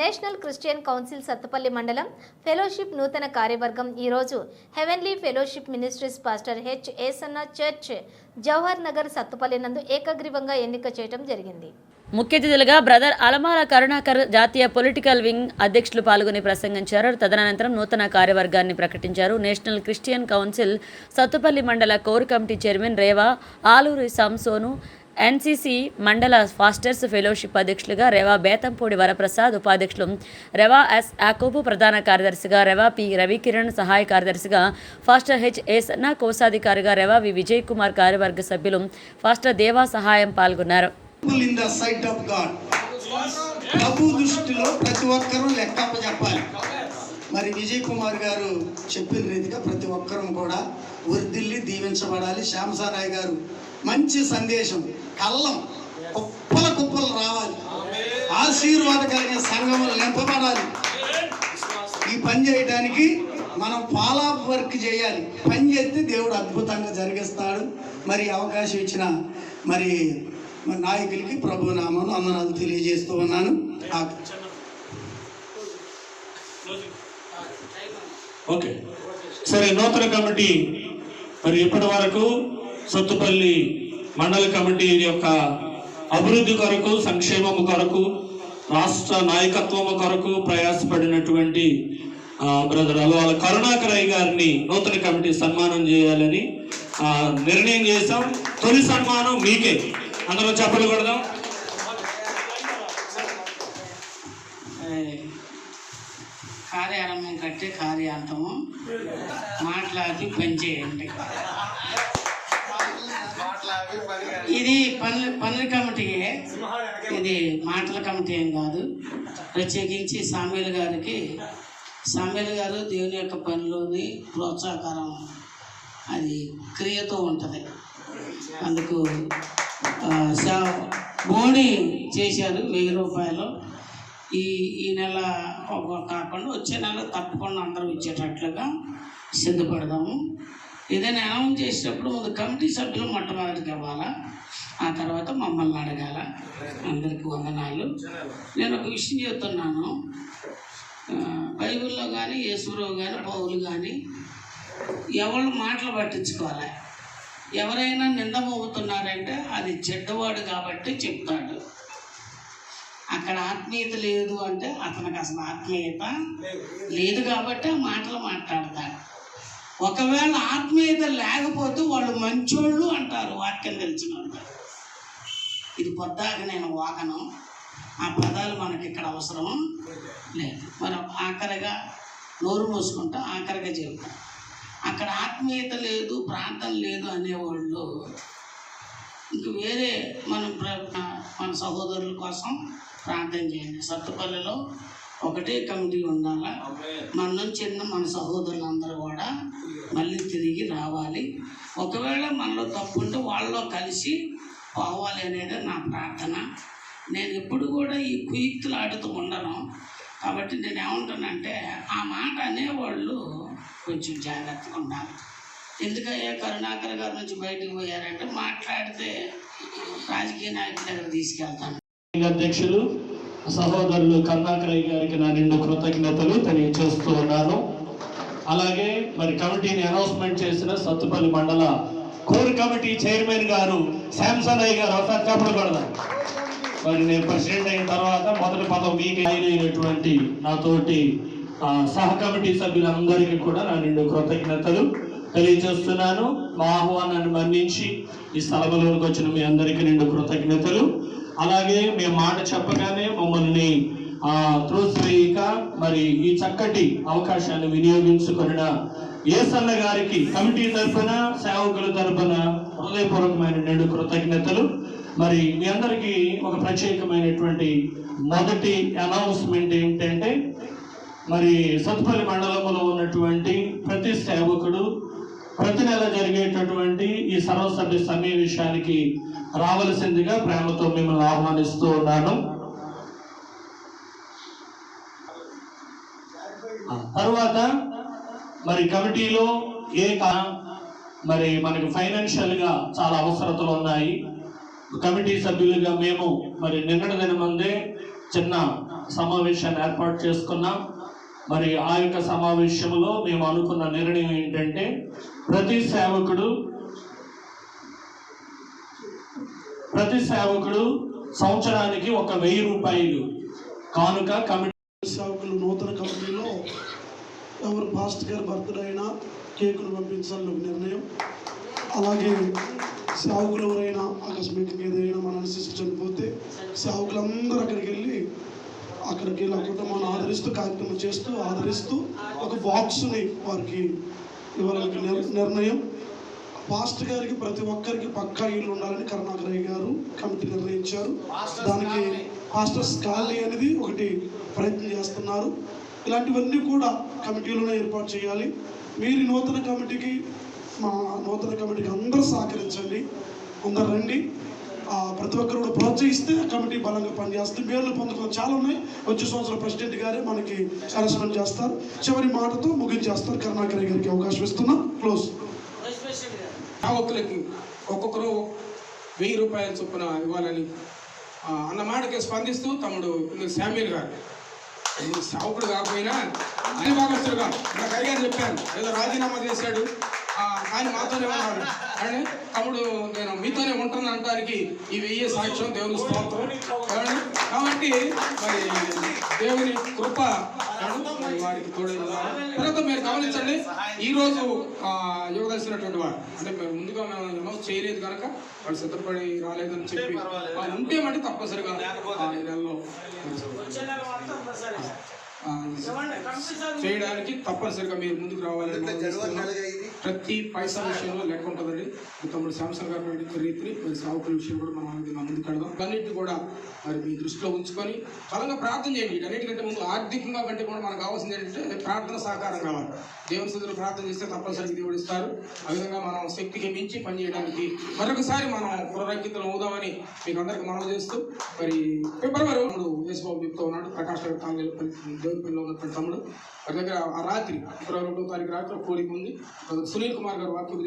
National Christian council Sathupalli మండలం fellowship నూతన కార్యవర్గం ఈరోజు heavenly fellowship ministries pastor H Yesanna church Jawahar Nagar Sathupalli నందు ఏకగ్రీవంగా ఎన్నిక చేయడం జరిగింది. ముఖ్య అతిథులుగా బ్రదర్ అలమార కరుణాకర్ జాతీయ పొలిటికల్ వింగ్ అధ్యక్షులు పాల్గొని ప్రసంగించారు. తదనంతరం నూతన కార్యవర్గాన్ని ప్రకటించారు. నేషనల్ క్రిస్టియన్ కౌన్సిల్ సత్తుపల్లి మండల core committee chairman Rewa Aluri సంసోను ఎన్సీసీ మండల ఫాస్టర్స్ ఫెలోషిప్ అధ్యక్షులుగా రేవా బేతంపూడి వరప్రసాద్ ఉపాధ్యక్షులు రేవా ఎస్ యాకోబు ప్రధాన కార్యదర్శిగా రేవా పి రవికిరణ్ సహాయ కార్యదర్శిగా ఫాస్టర్ హెచ్ ఏసన్న కోశాధికారిగా రేవా వి విజయ్ కుమార్ కార్యవర్గ సభ్యులు ఫాస్టర్ దేవా సహాయం పాల్గొన్నారు. ప్రభు దృష్టిలో ప్రతి ఒక్కరూ లెక్కప్ప చెప్పాలి మరి విజయ్ కుమార్ గారు చెప్పిన రీతిగా ప్రతి ఒక్కరూ కూడా వృద్ధిల్లి దీవించబడాలి. శ్యామసారాయ్ గారు మంచి సందేశం కళ్ళం కుప్పల కుప్పలు రావాలి. ఆశీర్వాద కలిగిన సంఘములు నింపబడాలి. ఈ పని చేయడానికి మనం ఫాలోఅప్ వర్క్ చేయాలి. పని చేస్తే దేవుడు అద్భుతంగా జరిగిస్తాడు. మరి అవకాశం ఇచ్చిన మరి నాయకులకి ప్రభు నామను అందనాలు తెలియజేస్తూ ఉన్నాను. ఓకే. సరే నూతన కమిటీ మరి ఇప్పటి వరకు సొత్తుపల్లి మండల కమిటీ యొక్క అభివృద్ధి కొరకు సంక్షేమము కొరకు రాష్ట్ర నాయకత్వము కొరకు ప్రయాసపడినటువంటి బ్రదర్ అలవాల కరుణాకరయ్య గారిని నూతన కమిటీ సన్మానం చేయాలని నిర్ణయం చేశాం. తొలి సన్మానం మీకే. అందరూ చెప్పలు కొడదాం. కార్యారంభం కట్టే కార్యాంతము. మాట్లాడి పనిచేయండి ఇది పనుల పనుల కమిటీయే. ఇది మాటల కమిటీ ఏం కాదు. ప్రత్యేకించి సామ్యుల గారికి సామ్యుల గారు దేవుని యొక్క పనిలోని ప్రోత్సాహకరం అది క్రియతో ఉంటుంది. అందుకు బోణి చేశారు వెయ్యి రూపాయలు. ఈ ఈ నెల కాకుండా వచ్చే నెల తప్పకుండా అందరూ ఇచ్చేటట్లుగా సిద్ధపడదాము. ఏదైనా అనౌన్స్ చేసేటప్పుడు ముందు కమిటీ సభ్యులు మొట్టమొదటికి ఇవ్వాలా ఆ తర్వాత మమ్మల్ని అడగాల? అందరికీ వందనాలు. నేను ఒక విషయం చెప్తున్నాను. బైబిల్లో కానీ యేసురావు కానీ పౌలు కానీ ఎవరు మాటలు పట్టించుకోవాలి. ఎవరైనా నింద మోగుతున్నారంటే అది చెడ్డవాడు కాబట్టి చెప్తాడు. అక్కడ ఆత్మీయత లేదు అంటే అతనికి అసలు ఆత్మీయత లేదు కాబట్టి ఆ మాటలు మాట్లాడతాడు ఒకవేళ ఆత్మీయత లేకపోతే వాళ్ళు మంచోళ్ళు అంటారు వాక్యం తెలిసిన ఇది పొద్దాక నేను వాహనం ఆ పదాలు మనకి ఇక్కడ అవసరం లేదు. మనం ఆఖరిగా నోరు మూసుకుంటా ఆఖరిగా చెబుతాం. అక్కడ ఆత్మీయత లేదు ప్రాంతం లేదు అనేవాళ్ళు ఇంక వేరే మనం మన సహోదరుల కోసం ప్రార్థన చేయండి. సత్తుపల్లిలో ఒకటే కమిటీ ఉండాలా? మన నుంచి ఉన్న మన సహోదరులందరూ కూడా మళ్ళీ తిరిగి రావాలి. ఒకవేళ మనలో తప్పు ఉంటే వాళ్ళలో కలిసి పోవాలి అనేది నా ప్రార్థన. నేను ఎప్పుడు కూడా ఈ కుయుక్తులు ఆడుతూ ఉండను. కాబట్టి నేను ఏమంటానంటే ఆ మాట అనేవాళ్ళు కొంచెం జాగ్రత్తగా ఉండాలి. ఎందుకయ్యా? కరుణాకర్ గారి నుంచి బయటకు పోయారంటే మాట్లాడితే రాజకీయ నాయకుల దగ్గర తీసుకెళ్తాను. అధ్యక్షులు సహోదరులు కరుణాకరయ్య గారికి నా నిండు కృతజ్ఞతలు తెలియచేస్తూ ఉన్నాను. అలాగే మరి కమిటీని అనౌన్స్మెంట్ చేసిన సత్తుపల్లి మండల కోర్ కమిటీ చైర్మన్ గారు శాంసన్ అయ్య గారు అప్పుడు కూడా మరి నేను ప్రెసిడెంట్ అయిన తర్వాత మొదటి పదం మీకు అయినటువంటి నాతోటి సహ కమిటీ సభ్యులందరికీ కూడా నా నిండు కృతజ్ఞతలు తెలియజేస్తున్నాను మా ఆహ్వానాన్ని మన్నించి ఈ స్థలంలోకి వచ్చిన మీ అందరికీ నిండు కృతజ్ఞతలు. అలాగే మేము మాట చెప్పగానే మమ్మల్ని ఆ, త్రోసివేయక మరి ఈ చక్కటి అవకాశాన్ని వినియోగించుకున్న ఏసన్న గారికి కమిటీ తరఫున సేవకుల తరఫున హృదయపూర్వకమైన నేడు కృతజ్ఞతలు. మరి మీ అందరికీ ఒక ప్రత్యేకమైనటువంటి మొదటి అనౌన్స్మెంట్ ఏంటంటే మరి సత్పల్లి మండలంలో ఉన్నటువంటి ప్రతి సేవకుడు ప్రతి నెల జరిగేటటువంటి ఈ సర్వసభ్య సమావేశానికి రావలసిందిగా ప్రేమతో మిమ్మల్ని ఆహ్వానిస్తూ ఉన్నాను. తర్వాత మరి కమిటీలో ఏ మరి మనకి ఫైనాన్షియల్గా చాలా అవసరతలు ఉన్నాయి. కమిటీ సభ్యులుగా మేము మరి నిన్నటి దిన ముందే చిన్న సమావేశాన్ని ఏర్పాటు చేసుకున్నాం. మరి ఆ యొక్క సమావేశంలో మేము అనుకున్న నిర్ణయం ఏంటంటే ప్రతి సేవకుడు ప్రతి సేవకుడు సంవత్సరానికి ఒక వెయ్యి రూపాయలు. కానుక కమిటీ సేవకులు నూతన కమిటీలో ఎవరు పాస్ట్ గారు బర్త్డే అయినా కేకులు పంపించాలని ఒక నిర్ణయం. అలాగే సేవకులు ఎవరైనా ఆకస్మికంగా ఏదైనా మన అనుసరిసి చనిపోతే సేవకులందరూ అక్కడికి వెళ్ళి అక్కడికి కుటుంబాన్ని ఆదరిస్తూ కార్యక్రమం చేస్తూ ఆదరిస్తూ ఒక బాక్స్ని వారికి ఇవ్వాలని నిర్- నిర్ణయం. పాస్టర్ గారికి ప్రతి ఒక్కరికి పక్కా ఇల్లు ఉండాలని కరుణాకరయ్య గారు కమిటీ నిర్ణయించారు. దానికి పాస్టర్స్ కాలనీ అనేది ఒకటి ప్రయత్నం చేస్తున్నారు. ఇలాంటివన్నీ కూడా కమిటీలోనే ఏర్పాటు చేయాలి. మీరు నూతన కమిటీకి మా నూతన కమిటీకి అందరూ సహకరించండి. అందరు రండి. ప్రతి ఒక్కరు కూడా ప్రోత్సహిస్తే కమిటీ బలంగా పనిచేస్తుంది. మేలు పొందుకోవడం చాలా ఉన్నాయి. వచ్చే సంవత్సరం ప్రెసిడెంట్ గారే మనకి అనౌన్స్మెంట్ చేస్తారు. చివరి మాటతో ముగించేస్తారు. కరుణాకర్ గారికి అవకాశం ఇస్తున్నాం. క్లోజ్. సేవకులకి ఒక్కొక్కరు వెయ్యి రూపాయల చొప్పున ఇవ్వాలని అన్న మాటకి స్పందిస్తూ తమ్ముడు శామ్యుల్ గారు. సావుకుడు కాకపోయినా కాకపోయినా అన్ని గారు నాకు అడిగారు చెప్పాను ఏదో రాజీనామా చేశాడు. ఆ, కానీ మాతోనే ఉన్నాడు. అని తమ్ముడు నేను మీతోనే ఉంటాను అనడానికి ఈ వెయ్యి సాక్ష్యం దేవుని స్తోత్రం? కాబట్టి మరి దేవుని కృప వారికి తోడై ఉన్నారు. తర్వాత మీరు గమనించండి ఈ రోజు ఆ, ఇవ్వదలసినటువంటి వారు అంటే మేము ముందుగా మేము అనౌన్స్ చేయలేదు కనుక వాళ్ళు సిద్ధపడి రాలేదని చెప్పి. ఉంటే మళ్ళీ తప్పనిసరిగా నెలలో చేయడానికి తప్పనిసరిగా మీరు ముందుకు రావాలని. ప్రతి పైసా విషయంలో లెక్క ఉంటుందండి. మీ తమ్ముడు శాంసంగ్ గారు రీతిని మరి సావుకుల విషయం కూడా మనం మన ముందుకు కడదాం. అన్నింటినీ కూడా మరి మీ దృష్టిలో ఉంచుకొని బలంగా ప్రార్థన చేయండి. వీటన్నిటికంటే ముందు ఆర్థికంగా కంటే కూడా మనకు కావాల్సింది ఏంటంటే ప్రార్థన సహకారం కావాలి. దేవుని సదులు ప్రార్థన చేస్తే తప్పనిసరిగా దేవుడు ఇస్తారు. ఆ విధంగా మనం శక్తికి మించి పనిచేయడానికి మరొకసారి మనం పునరంకితం అవుదామని మీకు అందరికి మనం చేస్తూ మరి ఫిబ్రవరి యేసుబాబు చెప్తూ ఉన్నాడు. ప్రకాష్ గారి ఉన్నటువంటి తమ్ముడు. వారి దగ్గర ఆ రాత్రి ఫిబ్రవరి రెండో తారీఖు రాత్రి ఒక కోరిక ఉంది సునీల్ కుమార్ గారు వాక్యం